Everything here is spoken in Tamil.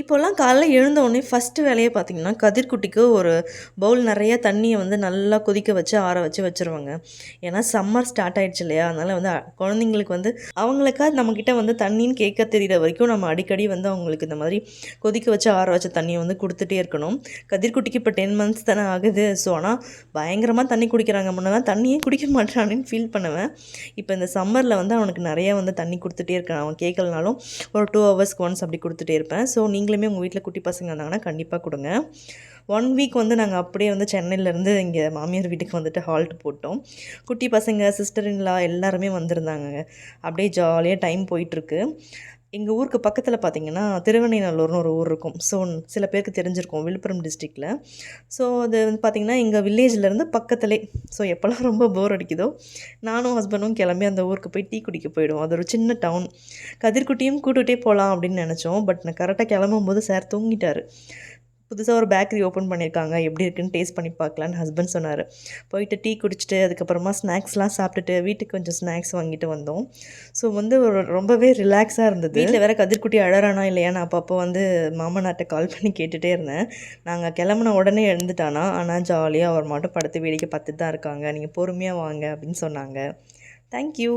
இப்போல்லாம் காலைல எழுந்த உடனே ஃபஸ்ட்டு வேலையை பார்த்தீங்கன்னா கதிர்குட்டிக்கு ஒரு பவுல் நிறைய தண்ணியை வந்து நல்லா கொதிக்க வச்சு ஆற வச்சு வச்சுருவாங்க. ஏன்னா சம்மர் ஸ்டார்ட் ஆகிடுச்சு இல்லையா? அதனால் வந்து குழந்தைங்களுக்கு வந்து அவங்களுக்கா நம்மக்கிட்ட வந்து தண்ணின்னு கேட்க தெரியிற வரைக்கும் நம்ம அடிக்கடி வந்து அவங்களுக்கு இந்த மாதிரி கொதிக்க வச்சு ஆற வச்ச தண்ணியை வந்து கொடுத்துட்டே இருக்கணும். கதிர்குட்டிக்கு இப்போ டென் மந்த்ஸ் தானே ஆகுது. ஸோ ஆனால் பயங்கரமாக தண்ணி குடிக்கிறாங்க. முன்னெல்லாம் தண்ணியே குடிக்க மாட்டானுன்னு ஃபீல் பண்ணுவேன். இப்போ இந்த சம்மரில் வந்து அவனுக்கு நிறையா வந்து தண்ணி கொடுத்துட்டே இருக்கேன். அவன் கேட்கலனாலும் ஒரு டூ ஹவர்ஸ்க்கு ஒன்ஸ் அப்படி கொடுத்துட்டே இருப்பேன். ஸோ நீங்களுமே உங்கள் வீட்டில் குட்டி பசங்க இருந்தாங்கன்னா கண்டிப்பாக கொடுங்க. ஒன் வீக் வந்து நாங்கள் அப்படியே வந்து சென்னையிலேருந்து இங்கே மாமியார் வீட்டுக்கு வந்துட்டு ஹால்ட் போட்டோம். குட்டி பசங்க சிஸ்டர் இன்லா எல்லாருமே வந்திருந்தாங்க. அப்படியே ஜாலியாக டைம் போயிட்டுருக்கு எங்கள் ஊருக்கு பக்கத்தில் பார்த்தீங்கன்னா திருவண்ணைநல்லூர்னு ஒரு ஊர் இருக்கும். ஸோ சில பேருக்கு தெரிஞ்சிருக்கும் விழுப்புரம் டிஸ்ட்ரிக்டில் ஸோ அது வந்து பார்த்திங்கன்னா எங்கள் வில்லேஜ்லேருந்து பக்கத்துலே. ஸோ எப்போல்லாம் ரொம்ப போர் அடிக்குதோ நானும் ஹஸ்பண்டும் கிளம்பி அந்த ஊருக்கு போய் டீ குடிக்க போயிடுவோம். அது ஒரு சின்ன டவுன் கதிர்குட்டியும் கூட்டுகிட்டே போகலாம் அப்படின்னு நினச்சோம். பட் நான் கரெக்டாக கிளம்பும்போது சார் தூங்கிட்டார். புதுசாக ஒரு பேக்கரி ஓப்பன் பண்ணியிருக்காங்க எப்படி இருக்குன்னு டேஸ்ட் பண்ணி பார்க்கலான்னு ஹஸ்பண்ட் சொன்னார். போயிட்டு டீ குடிச்சிட்டு அதுக்கப்புறமா ஸ்நாக்ஸ்லாம் சாப்பிட்டுட்டு வீட்டுக்கு கொஞ்சம் ஸ்நாக்ஸ் வாங்கிட்டு வந்தோம். ஸோ வந்து ஒரு ரொம்பவே ரிலாக்ஸாக இருந்தது. வீட்டில் வேற கதிர்குட்டி அழறானா இல்லையா? நான் அப்பப்போ வந்து மாமனார்ட்ட கால் பண்ணி கேட்டுகிட்டே இருந்தேன். நாங்கள் கிளம்புன உடனே எழுந்துட்டானா? ஆனால் ஜாலியாக அவர் மட்டும் படுத்து வேடிக்கை பார்த்துட்டு தான் இருக்காங்க. நீங்கள் பொறுமையாக வாங்க அப்படின்னு சொன்னாங்க. தேங்க்யூ